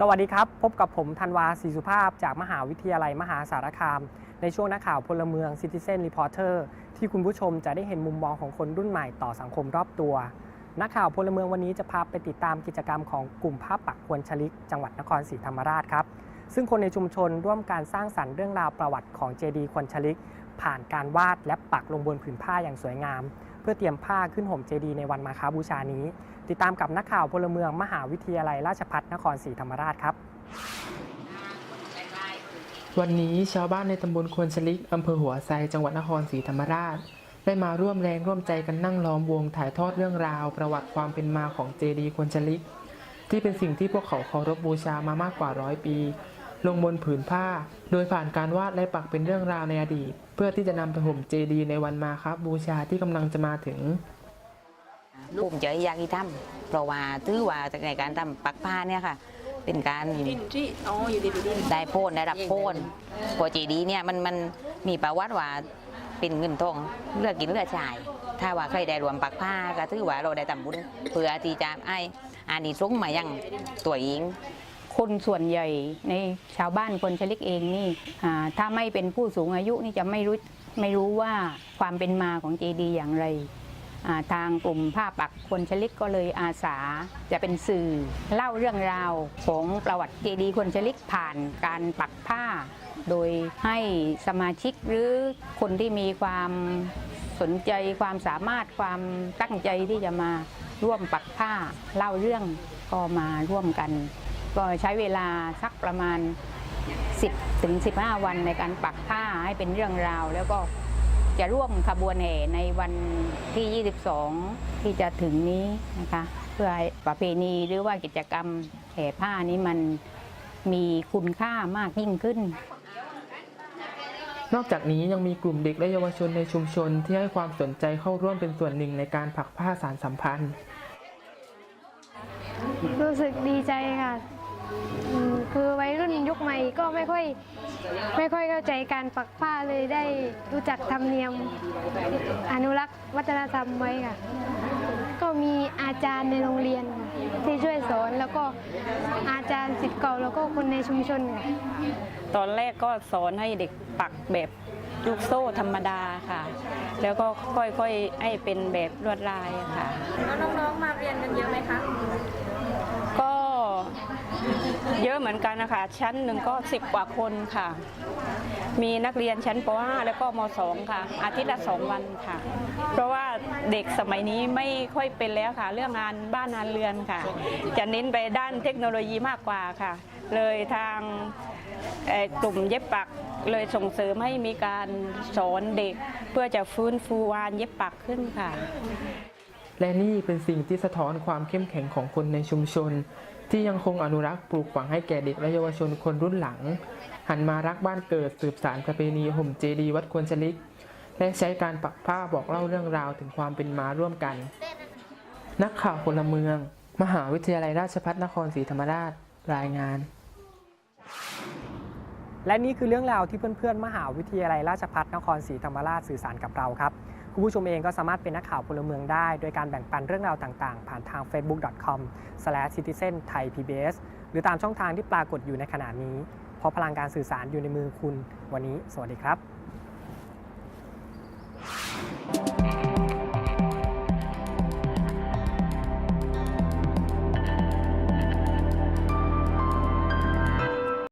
สวัสดีครับ พบกับผมธันวาศรีสุภาพ จากมหาวิทยาลัยมหาสารคาม ในช่วงนักข่าวพลเมือง Citizen Reporter ที่คุณผู้ชมจะได้เห็นมุมมองของคนรุ่นใหม่ต่อสังคมรอบตัว นักข่าวพลเมืองวันนี้จะพาไปติดตามกิจกรรมของกลุ่มภาพปักควนชลิก จังหวัดนครศรีธรรมราชครับ ซึ่งคนในชุมชนร่วมการสร้างสรรค์เรื่องราวประวัติของเจดีควนชลิก ผ่านการวาดและปักลงบนผืนผ้าอย่างสวยงาม เพื่อเตรียมผ้าขึ้นห่มเจดีย์ในวันมาฆบูชานี้ ติดตามกับนักข่าวพลเมืองมหาวิทยาลัยราชภัฏนครศรีธรรมราชครับ วันนี้ชาวบ้านในตำบลควนชลิกอำเภอหัวไซจังหวัดนครศรีธรรมราช ได้มาร่วมแรงร่วมใจกันนั่งล้อมวงถ่ายทอดเรื่องราว ประวัติความเป็นมาของเจดีย์ควนชลิกที่เป็นสิ่งที่พวกเขาเคารพบูชามามากกว่าร้อยปี ลงบนผืนผ้า โดยผ่านการวาดและปักเป็นเรื่องราวในอดีต เพื่อที่จะนำไปห่มเจดีย์ในวันมาครับบูชาที่กำลังจะมาถึงภูมิใจอยากที่ทำเพราะว่าถือว่าในการทำปักผ้าเนี่ยค่ะเป็นการได้โพนได้รับโพนพอจีดีเนี่ยมันมันมีประวัติว่าเป็นเงินทองเลือกกินเลือกจ่าย ถ้าว่าใครได้รวมปักผ้าก็ถือว่าเราได้ทำบุญเพื่อที่จะไอ้อานิสงส์มายังตัวเอง คนส่วนใหญ่ในชาวบ้านคนชลิกเองนี่ถ้าไม่เป็นผู้สูงอายุนี่จะไม่รู้ไม่รู้ว่าความเป็นมาของเจดีย์อย่างไรทางกลุ่มผ้าปักคนชลิกก็เลยอาสาจะเป็นสื่อเล่าเรื่องราวของประวัติเจดีย์คนชลิกผ่านการปักผ้า โดยให้สมาชิกหรือคนที่มีความสนใจความสามารถความตั้งใจที่จะมาร่วมปักผ้าเล่าเรื่องก็มาร่วมกัน ก็ใช้เวลาสักประมาณ 10ถึง15 วันในการปักผ้าให้เป็นเรื่องราว แล้วก็จะร่วมขบวนแห่ในวันที่ 22 ที่จะถึงนี้นะคะ เพื่อให้ประเพณีหรือว่ากิจกรรมแห่ผ้านี้มันมีคุณค่ามากยิ่งขึ้น นอกจากนี้ยังมีกลุ่มเด็กและเยาวชนในชุมชนที่ให้ความสนใจเข้าร่วมเป็นส่วนหนึ่งในการผักผ้าสารสัมพันธ์ รู้สึกดีใจค่ะ อืมคือวัยรุ่นยุคใหม่ก็ไม่ค่อยไม่ค่อยเข้าใจการปักผ้าเลยได้รู้จักธรรมเนียมอนุรักษ์วัฒนธรรมไว้ค่ะ ก็มีอาจารย์ในโรงเรียนค่ะที่ช่วยสอนแล้วก็อาจารย์สิทธิ์เก่าแล้วก็คนในชุมชนค่ะ ตอนแรกก็สอนให้เด็กปักแบบลูกโซ่ธรรมดาค่ะ แล้วก็ค่อยๆให้เป็นแบบลวดลายค่ะ แล้วน้องๆมาเรียนกันเยอะไหมคะก็ เยอะเหมือนกันนะคะ ชั้นหนึ่งก็สิบกว่าคนค่ะ มีนักเรียนชั้นป .5 แล้วก็ม .2 ค่ะ อาทิตย์ละสองวันค่ะ เพราะว่าเด็กสมัยนี้ไม่ค่อยเป็นแล้วค่ะ เรื่องงานบ้านงานเรือนค่ะ จะเน้นไปด้านเทคโนโลยีมากกว่าค่ะ เลยทางกลุ่มเย็บปักเลยส่งเสริมให้มีการสอนเด็ก เพื่อจะฟื้นฟูวานเย็บปักขึ้นค่ะ และนี่เป็นสิ่งที่สะท้อนความเข้มแข็งของคนในชุมชน ที่ยังคงอนุรักษ์ปลูกฝังให้แก่เด็กและเยาวชนคนรุ่นหลัง หันมารักบ้านเกิดสืบสารประเพณีห่มเจดีวัดควรชลิก และใช้การปักผ้าบอกเล่าเรื่องราวถึงความเป็นมาร่วมกัน นักข่าวพลเมือง มหาวิทยาลัยราชภัฏนครศรีธรรมราชรายงาน และนี่คือเรื่องราวที่เพื่อนๆ มหาวิทยาลัยราชภัฏนครศรีธรรมราชสื่อสารกับเราครับ คุณผู้ชมเองก็สามารถเป็นนักข่าวพลเมืองได้ โดยการแบ่งปันเรื่องราวต่างๆ ผ่านทาง facebook.com/citizenthaipbs หรือตามช่องทางที่ปรากฏอยู่ในขณะนี้ เพราะพลังการสื่อสารอยู่ในมือคุณ วันนี้ สวัสดีครับ